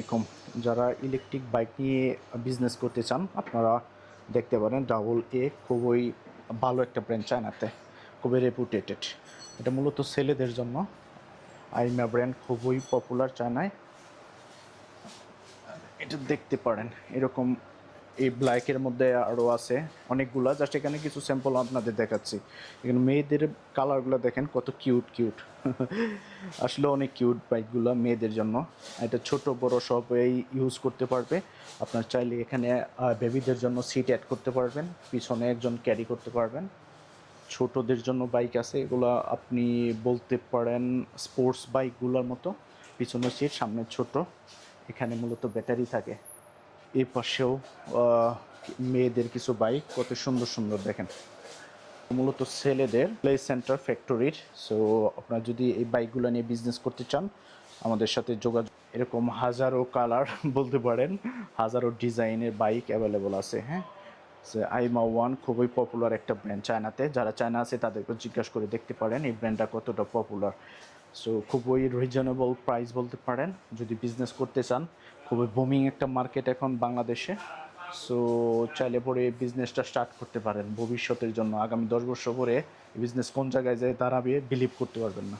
আলাইকুম যারা electric bike নিয়ে বিজনেস করতে চান, আপনারা দেখতে পারেন ডাবল এ খুবই ভালো একটা ব্র্যান্ড চায়নাতে খুবই রেপুটেটেড এটা মূলত ছেলেদের জন্য। আইমা ব্র্যান্ড খুবই পপুলার চায়নায় এটা দেখতে পারেন, এরকম এই ব্ল্যাকের মধ্যে আরও আছে অনেকগুলা। জাস্ট এখানে কিছু স্যাম্পল আপনাদের দেখাচ্ছি। এখানে মেয়েদের কালারগুলো দেখেন, কত কিউট কিউট আসলে অনেক কিউট বাইকগুলো মেয়েদের জন্য। এটা ছোট, বড় সব এই ইউজ করতে পারবে। আপনার চাইলে এখানে বেবিদের জন্য সিট অ্যাড করতে পারবেন। পিছনে একজন ক্যারি করতে পারবেন। ছোটদের জন্য বাইক আছে, এগুলো আপনি বলতে পারেন স্পোর্টস বাইকগুলোর মতো। পিছনের সিট সামনে ছোট। এখানে মূলত ব্যাটারি থাকে। এই পাশেও মেয়েদের কিছু বাইক, কত সুন্দর সুন্দর দেখেন। মূলত ছেলেদের প্লে সেন্টার ফ্যাক্টরির। সো আপনারা যদি এই বাইকগুলো নিয়ে বিজনেস করতে চান, আমাদের সাথে যোগাযোগ, এরকম হাজারো কালার বলতে পারেন, হাজারো ডিজাইনের বাইক অ্যাভেলেবল আছে হ্যাঁ? আইমা ওয়ান খুবই পপুলার একটা ব্র্যান্ড চায়নাতে যারা চায়না আছে তাদেরকে জিজ্ঞাসা করে দেখতে পারেন, এই ব্র্যান্ডটা কতটা পপুলার সো খুবই রিজনেবল প্রাইস বলতে পারেন, যদি বিজনেস করতে চান। খুবই বুমিং একটা মার্কেট এখন বাংলাদেশে। সো চাইলে পরে বিজনেসটা স্টার্ট করতে পারেন। ভবিষ্যতের জন্য, আগামী দশ বছর পরে বিজনেস কোন জায়গায় যায় দাঁড়াবে বিলিভ করতে পারবেন না।